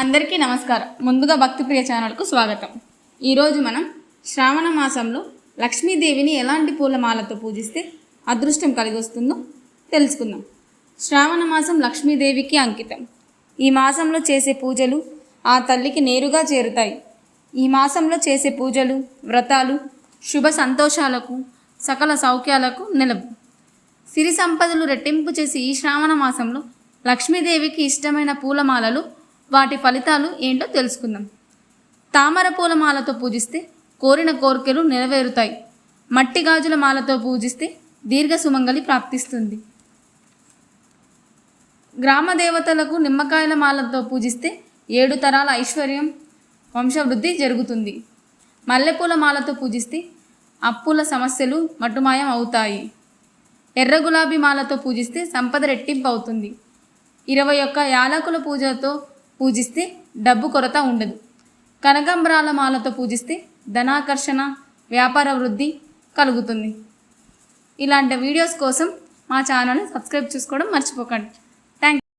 అందరికీ నమస్కారం. ముందుగా భక్తిప్రియ ఛానల్కు స్వాగతం. ఈరోజు మనం శ్రావణ మాసంలో లక్ష్మీదేవిని ఎలాంటి పూలమాలతో పూజిస్తే అదృష్టం కలిగి వస్తుందో తెలుసుకుందాం. శ్రావణ మాసం లక్ష్మీదేవికి అంకితం. ఈ మాసంలో చేసే పూజలు ఆ తల్లికి నేరుగా చేరుతాయి. ఈ మాసంలో చేసే పూజలు వ్రతాలు శుభ సంతోషాలకు సకల సౌఖ్యాలకు నిలవు. సిరి సంపదలు రెట్టింపు చేసి ఈ శ్రావణ మాసంలో లక్ష్మీదేవికి ఇష్టమైన పూలమాలలు వాటి ఫలితాలు ఏంటో తెలుసుకుందాం. తామర పూలమాలతో పూజిస్తే కోరిన కోరికలు నెరవేరుతాయి. మట్టి గాజుల మాలతో పూజిస్తే దీర్ఘ సుమంగళి ప్రాప్తిస్తుంది. గ్రామ దేవతలకు నిమ్మకాయల మాలతో పూజిస్తే ఏడు తరాల ఐశ్వర్యం వంశవృద్ధి జరుగుతుంది. మల్లెపూల మాలతో పూజిస్తే అప్పుల సమస్యలు మటుమాయం అవుతాయి. ఎర్ర గులాబీ మాలతో పూజిస్తే సంపద రెట్టింపు అవుతుంది. ఇరవై ఒక్క యాలకుల పూజతో పూజిస్తే డబ్బు కొరత ఉండదు. కనకంబరాల మాలతో పూజిస్తే ధనాకర్షణ వ్యాపార వృద్ధి కలుగుతుంది. ఇలాంటి వీడియోస్ కోసం మా ఛానల్ని సబ్స్క్రైబ్ చేసుకోవడం మర్చిపోకండి.